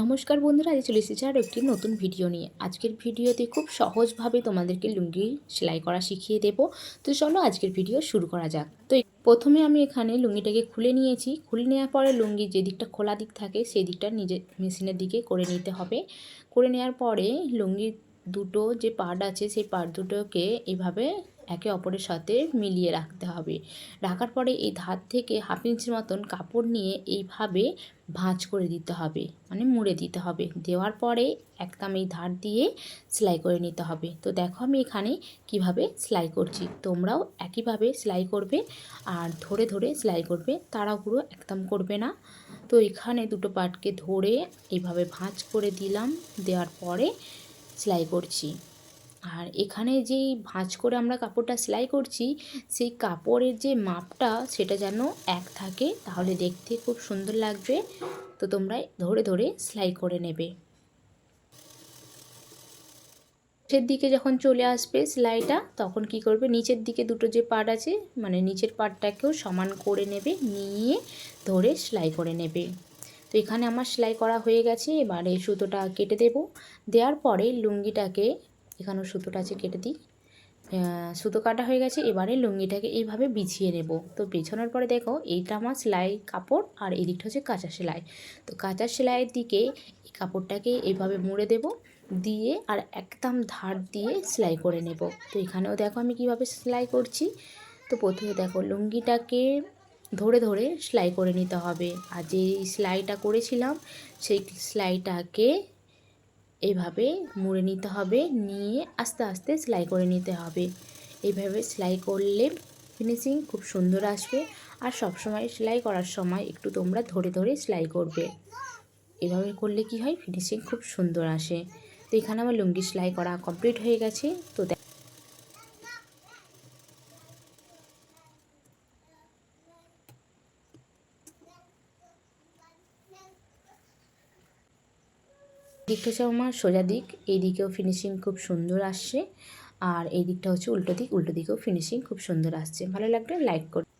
নমস্কার বন্ধুরা, আজ চলে এসেছি আর একটি নতুন ভিডিও নিয়ে। আজকের ভিডিওতে খুব সহজভাবে তোমাদেরকে লুঙ্গি সেলাই করা শিখিয়ে দেবো। তো চলো আজকের ভিডিও শুরু করা যাক। তো প্রথমে আমি এখানে লুঙ্গিটাকে খুলে নিয়েছি। খুলে নেওয়ার পরে লুঙ্গি যে দিকটা খোলা দিক থাকে, সেই দিকটা নিজে মেশিনের দিকে করে নিতে হবে। করে নেওয়ার পরে লুঙ্গির দুটো যে পার্ট আছে, সেই পার্ট দুটোকে এভাবে একে অপরের সাথে মিলিয়ে রাখতে হবে। রাখার পরে এই ধার থেকে হাফ ইঞ্চির মতন কাপড় নিয়ে এইভাবে ভাঁজ করে দিতে হবে মানে মুড়ে দিতে হবে। দেওয়ার পরে একদম এই ধার দিয়ে সেলাই করে নিতে হবে। তো দেখো আমি এখানে কীভাবে সেলাই করছি। তোমরাও একইভাবে সেলাই করবে আর ধরে ধরে সেলাই করবে, তাড়াহুড়ো একদম করবে না। তো এখানে দুটো পাটকে ধরে এইভাবে ভাঁজ করে দিলাম, দেওয়ার পরে সেলাই করছি। আর এখানে যেই ভাঁজ করে আমরা কাপড়টা সেলাই করছি, সেই কাপড়ের যে মাপটা সেটা যেন এক থাকে, তাহলে দেখতে খুব সুন্দর লাগবে। তো তোমরা ধরে ধরে সেলাই করে নেবে। নিচের দিকে যখন চলে আসবে সেলাইটা, তখন কি করবে? নিচের দিকে দুটো যে পার্ট আছে মানে নিচের পার্টটাকেও সমান করে নেবে, নিয়ে ধরে সেলাই করে নেবে। তো এখানে আমার সেলাই করা হয়ে গেছে, এবারে সুতোটা কেটে দেব। দেওয়ার পরে লুঙ্গিটাকে এখানেও সুতোটা আছে কেটে দিই। সুতো কাটা হয়ে গেছে, এবারে লুঙ্গিটাকে এইভাবে বিছিয়ে নেব। তো বিছানোর পরে দেখো, এইটা আমার সেলাই কাপড় আর এই দিকটা হচ্ছে কাঁচা সেলাই। তো কাঁচা সেলাইয়ের দিকে এই কাপড়টাকে এইভাবে মুড়ে দেব, দিয়ে আর একদম ধার দিয়ে সেলাই করে নেব। তো এখানেও দেখো আমি কীভাবে সেলাই করছি। তো প্রথমে দেখো, লুঙ্গিটাকে ধরে ধরে সেলাই করে নিতে হবে। আর যে সেলাইটা করেছিলাম, সেই সেলাইটাকে এইভাবে মুড়ে নিতে হবে, নিয়ে আস্তে আস্তে সেলাই করে নিতে হবে। এইভাবে সেলাই করলে ফিনিশিং খুব সুন্দর আসবে আর সব সময় সেলাই করার সময় একটু তোমরা ধরে ধরে সেলাই করবে। এভাবে করলে কি হয়? ফিনিশিং খুব সুন্দর আসে। তো এখানে আমার লুঙ্গি সেলাই করা কমপ্লিট হয়ে গেছে। তো দিকটা আমার সোজা দিক এই দিকেও ফিনিশিং খুব সুন্দর আসছে। আর এই দিকটা হচ্ছে উল্টো দিক, উল্টো দিকেও ফিনিশিং খুব সুন্দর আসছে। ভালো লাগলে লাইক করবে